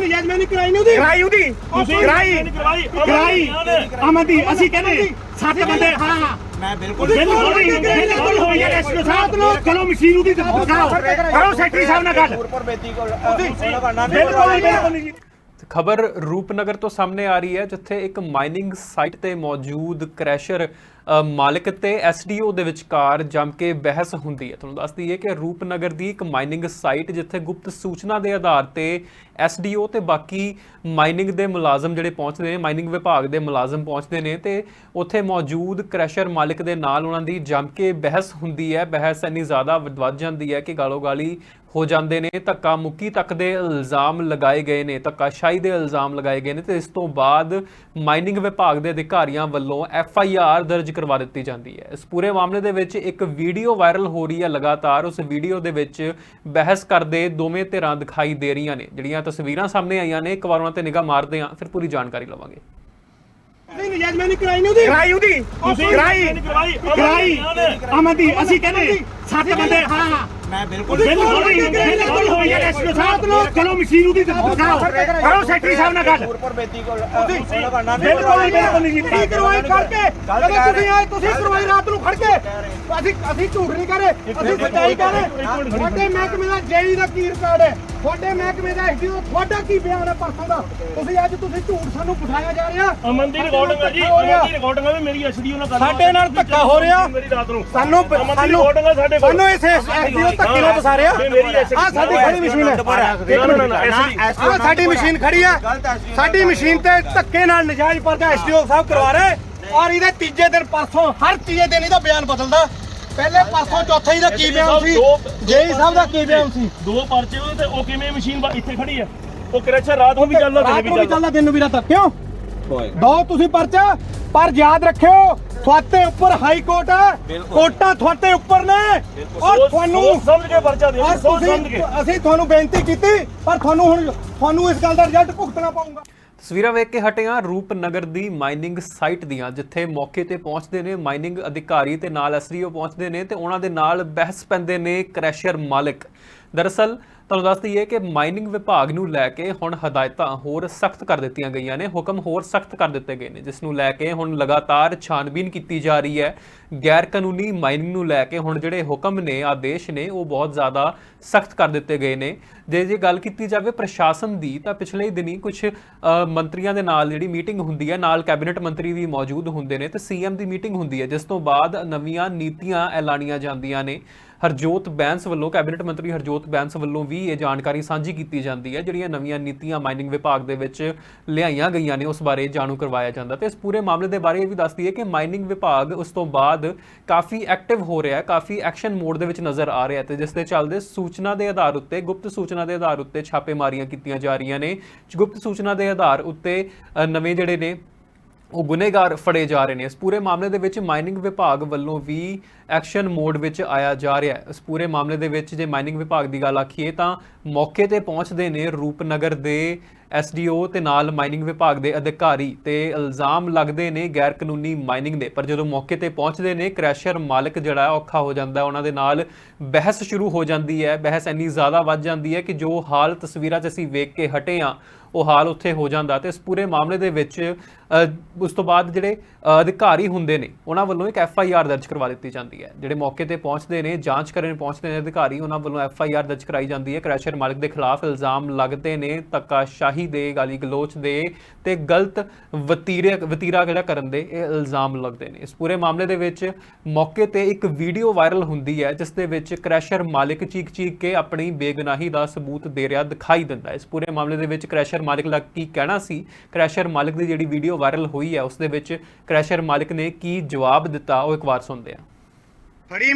ਨਹੀਂ ਨਜਾਇਜ਼ ਮੈਂ ਨਹੀਂ ਕਰਾਈ ਨਹੀਂ ਉਹਦੀ। ਕਰਾਈ ਉਹਦੀ। ਤੁਸੀਂ ਕਰਾਈ। ਕਰਾਈ। ਕਰਾਈ। ਅਮਨ ਦੀ ਅਸੀਂ ਕਹਿੰਦੇ ਸੱਤ ਬੰਦੇ ਹਾਂ ਮੈਂ ਬਿਲਕੁਲ ਬਿਲਕੁਲ ਹੋਈ ਹੈ। ਐਸਪੀ ਸਾਹਿਬ ਚਲੋ ਮਸ਼ੀਨ ਉਹਦੀ ਦਿਖਾਓ ਕਰੋ। ਸੈਕਟਰੀ ਸਾਹਿਬ ਨਾਲ ਗੱਲ। ਨਾਂ ਬਿਲਕੁਲ ਨਹੀਂ, ਬਿਲਕੁਲ ਖਬਰ ਰੂਪਨਗਰ ਤੋਂ ਸਾਹਮਣੇ ਆ ਰਹੀ ਹੈ ਜਿੱਥੇ ਇੱਕ ਮਾਈਨਿੰਗ ਸਾਈਟ ਤੇ ਮੌਜੂਦ ਕ੍ਰੈਸ਼ਰ ਅ, ਮਾਲਕ ਤੇ ਐਸਡੀਓ ਦੇ ਵਿਚਕਾਰ ਜੰਮ ਕੇ ਬਹਿਸ ਹੁੰਦੀ ਹੈ। ਤੁਹਾਨੂੰ ਦੱਸ ਦਈਏ ਕਿ ਰੂਪਨਗਰ ਦੀ ਇੱਕ ਮਾਈਨਿੰਗ ਸਾਈਟ ਜਿੱਥੇ ਗੁਪਤ ਸੂਚਨਾ ਦੇ ਆਧਾਰ ਤੇ ਐਸਡੀਓ ਤੇ ਬਾਕੀ ਮਾਈਨਿੰਗ ਦੇ ਮੁਲਾਜ਼ਮ ਜਿਹੜੇ ਪਹੁੰਚਦੇ ਨੇ ਮਾਈਨਿੰਗ ਵਿਭਾਗ ਦੇ ਮੁਲਾਜ਼ਮ ਪਹੁੰਚਦੇ ਨੇ ਤੇ ਉੱਥੇ ਮੌਜੂਦ ਕ੍ਰੈਸ਼ਰ ਮਾਲਕ ਦੇ ਨਾਲ ਉਹਨਾਂ ਦੀ ਜੰਮ ਕੇ ਬਹਿਸ ਹੁੰਦੀ ਹੈ। ਬਹਿਸ ਇੰਨੀ ਜ਼ਿਆਦਾ ਵੱਧ ਜਾਂਦੀ ਹੈ ਕਿ ਗਾਲੋ ਗਾਲੀ ਹੋ ਜਾਂਦੇ ਨੇ ਧੱਕਾ ਮੁੱਕੀ ਤੱਕ ਦੇ ਇਲਜ਼ਾਮ ਲਗਾਏ ਗਏ ਨੇ ਧੱਕਾਸ਼ਾਹੀ ਦੇ ਇਲਜ਼ਾਮ ਲਗਾਏ ਗਏ ਨੇ ਤੇ ਇਸ ਤੋਂ ਬਾਅਦ ਮਾਈਨਿੰਗ ਵਿਭਾਗ ਦੇ ਅਧਿਕਾਰੀਆਂ ਵੱਲੋਂ ਐਫ ਆਈ ਆਰ ਦਰਜ ਕਰਵਾ ਦਿੱਤੀ ਜਾਂਦੀ ਹੈ। ਇਸ ਪੂਰੇ ਮਾਮਲੇ ਦੇ ਵਿੱਚ ਇੱਕ ਵੀਡੀਓ ਵਾਇਰਲ ਹੋ ਰਹੀ ਹੈ ਲਗਾਤਾਰ ਉਸ ਵੀਡੀਓ ਦੇ ਵਿੱਚ ਬਹਿਸ ਕਰਦੇ ਦੋਵੇਂ ਧਿਰਾਂ ਦਿਖਾਈ ਦੇ ਰਹੀਆਂ ਨੇ। ਜਿਹੜੀਆਂ ਤਸਵੀਰਾਂ ਸਾਹਮਣੇ ਆਈਆਂ ਨੇ ਇੱਕ ਵਾਰ ਉਹਨਾਂ ਤੇ ਨਿਗਾਹ ਮਾਰਦੇ ਹਾਂ ਫਿਰ ਪੂਰੀ ਜਾਣਕਾਰੀ ਲਵਾਂਗੇ। ਨਹੀਂ ਨਹੀਂ ਕਰਾਈ ਨਹੀਂ ਉਹਦੀ। ਕਰਾਈ ਉਹਦੀ। ਕਰਾਈ। ਕਰਾਈ। ਅਮਨ ਦੀ ਅਸੀਂ ਕਹਿੰਦੇ ਸੱਤ ਬੰਦੇ ਹਾਂ। ਮੈਂ ਬਿਲਕੁਲ ਬਿਲਕੁਲ ਨਹੀਂ ਬਿਲਕੁਲ ਹੋਈ ਹੈ। ਐਸਪੀ ਸਾਹਿਬ ਚਲੋ ਮਸ਼ੀਨ ਉਹਦੀ ਦਿਖਾਓ। ਕਰੋ ਸੈਕਟਰੀ ਸਾਹਿਬ ਨਾਲ ਗੱਲ। ਉੱਪਰ ਬੇਦੀ ਕੋਲ ਦਾ ਨਾਂ ਬਿਲਕੁਲ ਬਿਲਕੁਲ ਨਹੀਂ। ਕੀ ਕਰਵਾਈ ਖੜ ਕੇ ਜਦੋਂ ਤੁਸੀਂ ਆਏ ਤੁਸੀਂ ਕਰਵਾਈ ਰਾਤ ਨੂੰ ਖੜ ਕੇ। ਅਸੀਂ ਅਸੀਂ ਝੂਠ ਨਹੀਂ ਕਰ। ਅਸੀਂ ਸੱਚਾਈ ਕਰ ਤੁਹਾਡੇ ਮਹਿਕਮੇ ਦਾ ਜੇਈ ਦਾ ਕੀ ਰਿਕਾਰਡ ਹੈ? ਤੁਹਾਡੇ ਮਹਿਕਮੇ ਦਾ ਐਸਡੀਓ ਤੁਹਾਡਾ ਕੀ ਬਿਆਨ ਹੈ ਪਰਸੋਂ ਦਾ? ਤੁਸੀਂ ਅੱਜ ਤੁਸੀਂ ਝੂਠ ਸਾਨੂੰ ਬਿਠਾਇਆ ਜਾ ਰਿਹਾ। ਅਮਨ ਦੀ ਰਿਕਾਰਡਿੰਗ ਹੈ ਜੀ ਅਮਨ ਦੀ ਰਿਕਾਰਡਿੰਗ ਹੈ ਵੀ ਮੇਰੀ ਐਸਡੀਓ ਨਾਲ ਗੱਲ ਸਾਡੇ ਨਾਲ ਧੱਕਾ ਹੋ ਰਿਹਾ। ਮੇਰੀ ਰਾਤ ਨੂੰ। ਸਾਨੂੰ ਸਾਨੂੰ ਰਿਕਾਰਡਿੰਗ ਹੈ ਸਾਡੇ ਕੋਲ। ਸਾਨੂੰ ਇਸ ਐਸਡੀਓ ਧੱਕੇ ਨਾਲ ਫਸਾ ਰਿਹਾ। ਆ ਸਾਡੀ ਖੜੀ ਮਸ਼ੀਨ ਹੈ। ਆ ਸਾਡੀ ਮਸ਼ੀਨ ਖੜੀ ਆ। ਸਾਡੀ ਮਸ਼ੀਨ ਤੇ ਧੱਕੇ ਨਾਲ ਨਜਾਇਜ਼ ਪਰਚਾ ਐਸਡੀਓ ਸਾਹਿਬ ਕਰਵਾ ਰਹੇ। ਔਰ ਇਹਦੇ ਤੀਜੇ ਦਿਨ ਪਰਸੋਂ ਹਰ ਤੀਜੇ ਦਿਨ ਇਹਦਾ ਬਿਆਨ ਬਦਲਦਾ। ਪਹਿਲੇ ਪਾਸੋਂ ਚੌਥੇ ਹੀ ਦਾ ਕੀ ਬਿਆਨ ਸੀ? ਜੇਈ ਸਾਹਿਬ ਦਾ ਕੀ ਬਿਆਨ ਸੀ? ਦੋ ਪਰਚੇ ਉਹਦੇ ਤੇ ਉਹ ਕਿਵੇਂ ਮਸ਼ੀਨ ਇੱਥੇ ਖੜੀ ਹੈ? ਉਹ ਕਰੈਕਸ਼ਨ ਰਾਤ ਨੂੰ ਵੀ ਚੱਲਦਾ ਰਾਤ ਦਿਨ ਨੂੰ ਵੀ ਚੱਲਦਾ। ਦਿਨ ਨੂੰ ਵੀ ਰਾਤ। ਕਿਉਂ? ਦੋ ਤੁਸੀਂ ਪਰਚਾ ਪਰ ਯਾਦ ਰੱਖਿਓ ਤੁਹਾਡੇ ਉੱਪਰ ਹਾਈ ਕੋਰਟ ਹੈ ਕੋਰਟਾਂ ਤੁਹਾਡੇ ਉੱਪਰ ਨੇ। ਔਰ ਤੁਹਾਨੂੰ ਸਮਝ ਕੇ ਪਰਚਾ ਸਮਝ ਕੇ। ਅਸੀਂ ਤੁਹਾਨੂੰ ਬੇਨਤੀ ਕੀਤੀ ਪਰ ਤੁਹਾਨੂੰ ਹੁਣ ਤੁਹਾਨੂੰ ਇਸ ਗੱਲ ਦਾ ਰਿਜ਼ਲਟ ਭੁਗਤਣਾ ਪਊਗਾ। ਤਸਵੀਰਾਂ ਵੇਖ ਕੇ ਹਟੇ ਰੂਪਨਗਰ ਦੀ ਮਾਈਨਿੰਗ ਸਾਈਟ ਦੀਆਂ, ਜਿੱਥੇ ਮੌਕੇ ਤੇ ਪਹੁੰਚਦੇ ਨੇ ਮਾਈਨਿੰਗ ਅਧਿਕਾਰੀ ਤੇ ਨਾਲ ਐਸਡੀਓ ਪਹੁੰਚਦੇ ਨੇ ਤੇ ਉਹਨਾਂ ਦੇ ਨਾਲ ਬਹਿਸ ਪੈਂਦੇ ਨੇ ਕ੍ਰੈਸ਼ਰ ਮਾਲਕ। ਦਰਅਸਲ, ਤੁਹਾਨੂੰ ਦੱਸ ਦਈਏ ਕਿ ਮਾਈਨਿੰਗ ਵਿਭਾਗ ਨੂੰ ਲੈ ਕੇ ਹੁਣ ਹਦਾਇਤਾਂ ਹੋਰ ਸਖਤ ਕਰ ਦਿੱਤੀਆਂ ਗਈਆਂ ਨੇ, ਹੁਕਮ ਹੋਰ ਸਖਤ ਕਰ ਦਿੱਤੇ ਗਏ ਨੇ, ਜਿਸ ਨੂੰ ਲੈ ਕੇ ਹੁਣ ਲਗਾਤਾਰ ਛਾਨਬੀਨ ਕੀਤੀ ਜਾ ਰਹੀ ਹੈ। ਗੈਰ ਕਾਨੂੰਨੀ ਮਾਈਨਿੰਗ ਨੂੰ ਲੈ ਕੇ ਹੁਣ ਜਿਹੜੇ ਹੁਕਮ ਨੇ, ਆਦੇਸ਼ ਨੇ, ਉਹ ਬਹੁਤ ਜ਼ਿਆਦਾ ਸਖਤ ਕਰ ਦਿੱਤੇ ਗਏ ਨੇ। ਜੇ ਜੇ ਗੱਲ ਕੀਤੀ ਜਾਵੇ ਪ੍ਰਸ਼ਾਸਨ ਦੀ, ਤਾਂ ਪਿਛਲੇ ਦਿਨੀ ਕੁਝ ਮੰਤਰੀਆਂ ਦੇ ਨਾਲ ਜਿਹੜੀ ਮੀਟਿੰਗ ਹੁੰਦੀ ਹੈ, ਨਾਲ ਕੈਬਨਿਟ ਮੰਤਰੀ ਵੀ ਮੌਜੂਦ ਹੁੰਦੇ ਨੇ, ਤੇ ਸੀਐਮ ਦੀ ਮੀਟਿੰਗ ਹੁੰਦੀ ਹੈ, ਜਿਸ ਤੋਂ ਬਾਅਦ ਨਵੀਆਂ ਨੀਤੀਆਂ ਐਲਾਨੀਆਂ ਜਾਂਦੀਆਂ ਨੇ। ਹਰਜੋਤ ਬੈਂਸ ਵੱਲੋਂ, ਕੈਬਨਿਟ ਮੰਤਰੀ ਹਰਜੋਤ ਬੈਂਸ ਵੱਲੋਂ ਵੀ ਇਹ ਜਾਣਕਾਰੀ ਸਾਂਝੀ ਕੀਤੀ ਜਾਂਦੀ ਹੈ, ਜਿਹੜੀਆਂ ਨਵੀਆਂ ਨੀਤੀਆਂ ਮਾਈਨਿੰਗ ਵਿਭਾਗ ਦੇ ਵਿੱਚ ਲਿਆਈਆਂ ਗਈਆਂ ਨੇ, ਉਸ ਬਾਰੇ ਜਾਣੂ ਕਰਵਾਇਆ ਜਾਂਦਾ। ਤੇ ਇਸ ਪੂਰੇ ਮਾਮਲੇ ਦੇ ਬਾਰੇ ਇਹ ਵੀ ਦੱਸਦੀ ਹੈ ਕਿ ਮਾਈਨਿੰਗ ਵਿਭਾਗ ਉਸ ਤੋਂ ਬਾਅਦ ਕਾਫੀ ਐਕਟਿਵ ਹੋ ਰਿਹਾ ਹੈ, ਕਾਫੀ ਐਕਸ਼ਨ ਮੋਡ ਦੇ ਵਿੱਚ ਨਜ਼ਰ ਆ ਰਿਹਾ ਹੈ ਤੇ ਜਿਸ ਦੇ ਚੱਲਦੇ ਸੂਚਨਾ ਦੇ ਆਧਾਰ ਉੱਤੇ, ਗੁਪਤ ਸੂਚਨਾ ਦੇ ਆਧਾਰ ਉੱਤੇ ਛਾਪੇਮਾਰੀਆਂ ਕੀਤੀਆਂ ਜਾ ਰਹੀਆਂ ਨੇ। ਗੁਪਤ ਸੂਚਨਾ ਦੇ ਆਧਾਰ ਉੱਤੇ ਨਵੇਂ ਜਿਹੜੇ ਨੇ ਉਹ ਗੁਨੇਗਾਰ ਫੜੇ ਜਾ ਰਹੇ ਨੇ। ਇਸ ਪੂਰੇ ਮਾਮਲੇ ਦੇ ਵਿੱਚ ਮਾਈਨਿੰਗ ਵਿਭਾਗ ਵੱਲੋਂ ਵੀ ਐਕਸ਼ਨ ਮੋਡ ਵਿੱਚ ਆਇਆ ਜਾ ਰਿਹਾ ਹੈ। ਇਸ ਪੂਰੇ ਮਾਮਲੇ ਦੇ ਵਿੱਚ ਜੇ ਮਾਈਨਿੰਗ ਵਿਭਾਗ ਦੀ ਗੱਲ ਆਖੀਏ ਤਾਂ ਮੌਕੇ ਤੇ ਪਹੁੰਚਦੇ ਨੇ ਰੂਪਨਗਰ ਦੇ ਐਸਡੀਓ ਤੇ ਨਾਲ ਮਾਈਨਿੰਗ ਵਿਭਾਗ ਦੇ ਅਧਿਕਾਰੀ ਤੇ ਇਲਜ਼ਾਮ ਲੱਗਦੇ ਨੇ ਗੈਰ ਕਾਨੂੰਨੀ ਮਾਈਨਿੰਗ ਦੇ। ਪਰ ਜਦੋਂ ਮੌਕੇ ਤੇ ਪਹੁੰਚਦੇ ਨੇ, ਕ੍ਰੈਸ਼ਰ ਮਾਲਕ ਜਿਹੜਾ ਔਖਾ ਹੋ ਜਾਂਦਾ ਉਹਨਾਂ ਦੇ ਨਾਲ ਬਹਿਸ ਸ਼ੁਰੂ ਹੋ ਜਾਂਦੀ ਹੈ। ਬਹਿਸ ਇੰਨੀ ਜ਼ਿਆਦਾ ਵੱਧ ਜਾਂਦੀ ਹੈ ਕਿ ਜੋ ਹਾਲ ਤਸਵੀਰਾਂ 'ਚ ਅਸੀਂ ਵੇਖ ਕੇ ਹਟੇ ਹਾਂ, ਉਹ ਹਾਲ ਉੱਥੇ ਹੋ ਜਾਂਦਾ ਤੇ ਇਸ ਪੂਰੇ ਮਾਮਲੇ ਦੇ ਵਿੱਚ ਉਸ ਤੋਂ ਬਾਅਦ ਜਿਹੜੇ ਅਧਿਕਾਰੀ ਹੁੰਦੇ ਨੇ, ਉਹਨਾਂ ਵੱਲੋਂ ਇੱਕ ਐਫ ਆਈ ਆਰ ਦਰਜ ਕਰਵਾ ਦਿੱਤੀ ਜਾਂਦੀ ਹੈ। ਜਿਹੜੇ ਮੌਕੇ ਤੇ ਪਹੁੰਚਦੇ ਨੇ, ਜਾਂਚ ਕਰਨ ਪਹੁੰਚਦੇ ਨੇ ਅਧਿਕਾਰੀ, ਉਹਨਾਂ ਵੱਲੋਂ ਐਫ ਆਈ ਆਰ ਦਰਜ ਕਰਾਈ ਜਾਂਦੀ ਹੈ। ਕ੍ਰੈਸ਼ਰ ਮਾਲਕ ਦੇ ਖਿਲਾਫ ਇਲਜ਼ਾਮ ਲੱਗਦੇ ਨੇ ਧੱਕਾਸ਼ਾਹੀ ਦੇ, ਗਾਲੀ ਗਲੋਚ ਦੇ ਤੇ ਗਲਤ ਵਤੀਰੇ, ਵਤੀਰਾ ਜਿਹੜਾ ਕਰਨ ਦੇ, ਇਹ ਇਲਜ਼ਾਮ ਲੱਗਦੇ ਨੇ। ਇਸ ਪੂਰੇ ਮਾਮਲੇ ਦੇ ਵਿੱਚ ਮੌਕੇ ਤੇ ਇੱਕ ਵੀਡੀਓ ਵਾਇਰਲ ਹੁੰਦੀ ਹੈ, ਜਿਸ ਦੇ ਵਿੱਚ ਕ੍ਰੈਸ਼ਰ ਮਾਲਕ ਚੀਕ ਚੀਕ ਕੇ ਆਪਣੀ ਬੇਗੁਨਾਹੀ ਦਾ ਸਬੂਤ ਦੇ ਰਿਹਾ ਦਿਖਾਈ ਦਿੰਦਾ ਇਸ ਪੂਰੇ ਮਾਮਲੇ ਦੇ ਵਿੱਚ ਕ੍ਰੈਸ਼ਰ ਮਾਲਕ ਦਾ ਕੀ ਕਹਿਣਾ ਸੀ? ਕ੍ਰੈਸ਼ਰ ਮਾਲਕ ਦੀ ਜਿਹੜੀ ਵੀਡੀਓ ਵਾਇਰਲ ਹੋਈ ਹੈ, ਉਸ ਦੇ ਵਿੱਚ ਕ੍ਰੈਸ਼ਰ ਮਾਲਕ ਨੇ ਕੀ ਜਵਾਬ ਦਿੱਤਾ, ਉਹ ਇੱਕ ਵਾਰ ਸੁਣਦੇ ਹਾਂ। ਫੜੀ